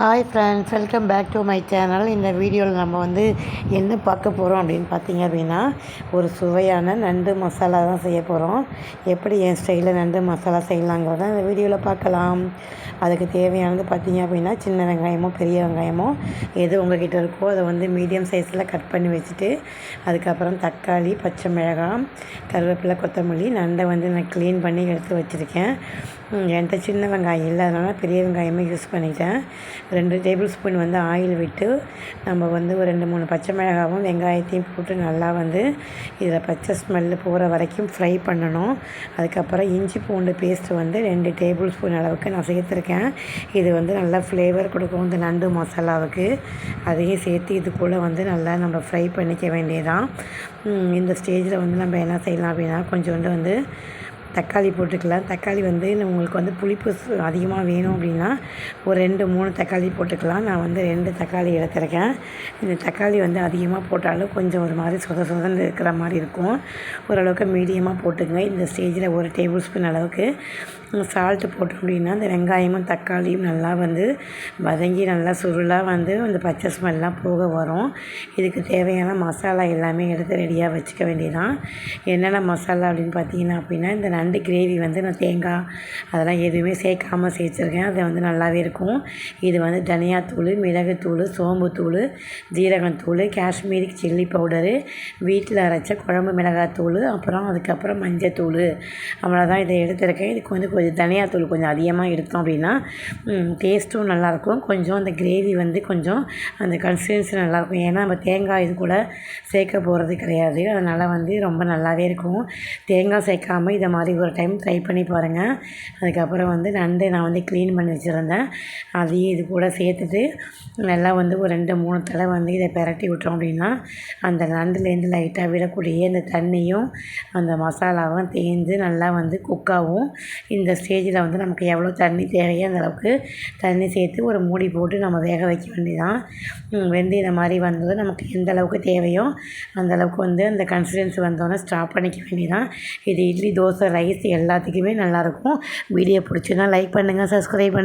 Hi friends welcome back to my channel இந்த வீடியோவில் நம்ம வந்து என்ன பார்க்க போகிறோம் அப்படின்னு பார்த்தீங்க அப்படின்னா ஒரு சுவையான நண்டு மசாலா தான் செய்ய போகிறோம் எப்படி என் ஸ்டைலில் நண்டு மசாலா செய்யலாங்கிறத இந்த வீடியோவில் பார்க்கலாம். அதுக்கு தேவையானது பார்த்தீங்க அப்படின்னா சின்ன வெங்காயமோ பெரிய வெங்காயமோ எது உங்ககிட்ட இருக்கோ அதை வந்து மீடியம் சைஸில் கட் பண்ணி வச்சுட்டு அதுக்கப்புறம் தக்காளி பச்சை மிளகாய் கருவேப்பிலை கொத்தமல்லி நண்டை வந்து நான் க்ளீன் பண்ணி எடுத்து வச்சுருக்கேன். என்கிட்ட சின்ன வெங்காயம் இல்லை பெரிய வெங்காயமே யூஸ் பண்ணிட்டேன். ரெண்டு டேபிள் ஸ்பூன் வந்து ஆயில் விட்டு நம்ம வந்து ஒரு ரெண்டு மூணு பச்சை மிளகாவும் வெங்காயத்தையும் போட்டு நல்லா வந்து இதில் பச்சை ஸ்மெல்லு போகிற வரைக்கும் ஃப்ரை பண்ணணும். அதுக்கப்புறம் இஞ்சி பூண்டு பேஸ்ட்டு வந்து ரெண்டு டேபிள் ஸ்பூன் அளவுக்கு நான் சேர்த்துருக்கேன். இது வந்து நல்லா ஃப்ளேவர் கொடுக்கும் இந்த நண்டு மசாலாவுக்கு. அதையும் சேர்த்து இது கூட வந்து நல்லா நம்ம ஃப்ரை பண்ணிக்க வேண்டியதான் இந்த ஸ்டேஜில் வந்து நம்ம என்ன செய்யலாம் அப்படின்னா கொஞ்சோண்டு வந்து தக்காளி போட்டுக்கலாம். தக்காளி வந்து உங்களுக்கு வந்து புளிப்பு அதிகமாக வேணும் அப்படின்னா ஒரு ரெண்டு மூணு தக்காளி போட்டுக்கலாம். நான் வந்து ரெண்டு தக்காளி எடுத்துருக்கேன். இந்த தக்காளி வந்து அதிகமாக போட்டாலும் கொஞ்சம் ஒரு மாதிரி சொத சொதன்னு இருக்கிற மாதிரி இருக்கும். ஓரளவுக்கு மீடியமாக போட்டுங்க இந்த ஸ்டேஜில் ஒரு டேபிள் ஸ்பூன் அளவுக்கு சால்ட்டு போட்டோம் அப்படின்னா அந்த வெங்காயமும் தக்காளியும் நல்லா வந்து வதங்கி நல்லா சுருளாக வந்து அந்த பச்சை ஸ்மெல்லாம் போக வரும். இதுக்கு தேவையான மசாலா எல்லாமே எடுத்து ரெடியாக வச்சுக்க வேண்டியதான் என்னென்ன மசாலா அப்படின்னு பார்த்தீங்கன்னா அப்படின்னா இந்த நண்டு கிரேவி வந்து நான் தேங்காய் அதெல்லாம் எதுவுமே சேர்க்காமல் சேர்த்துருக்கேன். அது வந்து நல்லாவே இருக்கும். இது வந்து தனியாத்தூள் மிளகுத்தூள் சோம்புத்தூள் ஜீரகத்தூள் காஷ்மீரி சில்லி பவுடரு வீட்டில் அரைச்ச குழம்பு மிளகாத்தூள் அப்புறம் அதுக்கப்புறம் மஞ்சத்தூள். அவ்வளோதான் இதை எடுத்துருக்கேன். இதுக்கு வந்து கொஞ்சம் தனியாத்தூள் கொஞ்சம் அதிகமாக எடுத்தோம் அப்படின்னா டேஸ்ட்டும் நல்லாயிருக்கும். கொஞ்சம் அந்த கிரேவி வந்து கொஞ்சம் அந்த கன்சிஸ்டன்சி நல்லாயிருக்கும். ஏன்னா நம்ம தேங்காய் இது கூட சேர்க்க போகிறது கிடையாது. அதனால் வந்து ரொம்ப நல்லாவே இருக்கும். தேங்காய் சேர்க்காமல் இதை மாதிரி ஒரு டைம் ட்ரை பண்ணி பாருங்கள் அதுக்கப்புறம் வந்து நண்டு நான் வந்து க்ளீன் பண்ணி வச்சுருந்தேன். அதையும் இது கூட சேர்த்துட்டு நல்லா வந்து ஒரு ரெண்டு மூணு தடவை வந்து இதை பெரட்டி விட்டோம் அப்படின்னா அந்த நண்டுலேருந்து லைட்டாக விடக்கூடிய அந்த தண்ணியும் அந்த மசாலாவும் தேய்ந்து நல்லா வந்து குக்காகும் இந்த ஸ்டேஜில் வந்து நமக்கு எவ்வளோ தண்ணி தேவையோ அந்த அளவுக்கு தண்ணி சேர்த்து ஒரு மூடி போட்டு நம்ம வேக வைக்க வேண்டியதான் வெந்து இந்த மாதிரி வந்தது நமக்கு எந்த அளவுக்கு தேவையோ அந்த அளவுக்கு வந்து அந்த கன்சிஸ்டன்சி வந்தோடனே ஸ்டாப் பண்ணிக்க வேண்டியதான் இது இட்லி தோசை ரைஸ் எல்லாத்துக்குமே நல்லாயிருக்கும். வீடியோ பிடிச்சிருந்தா லைக் பண்ணுங்கள் சப்ஸ்கிரைப் பண்ணுங்கள்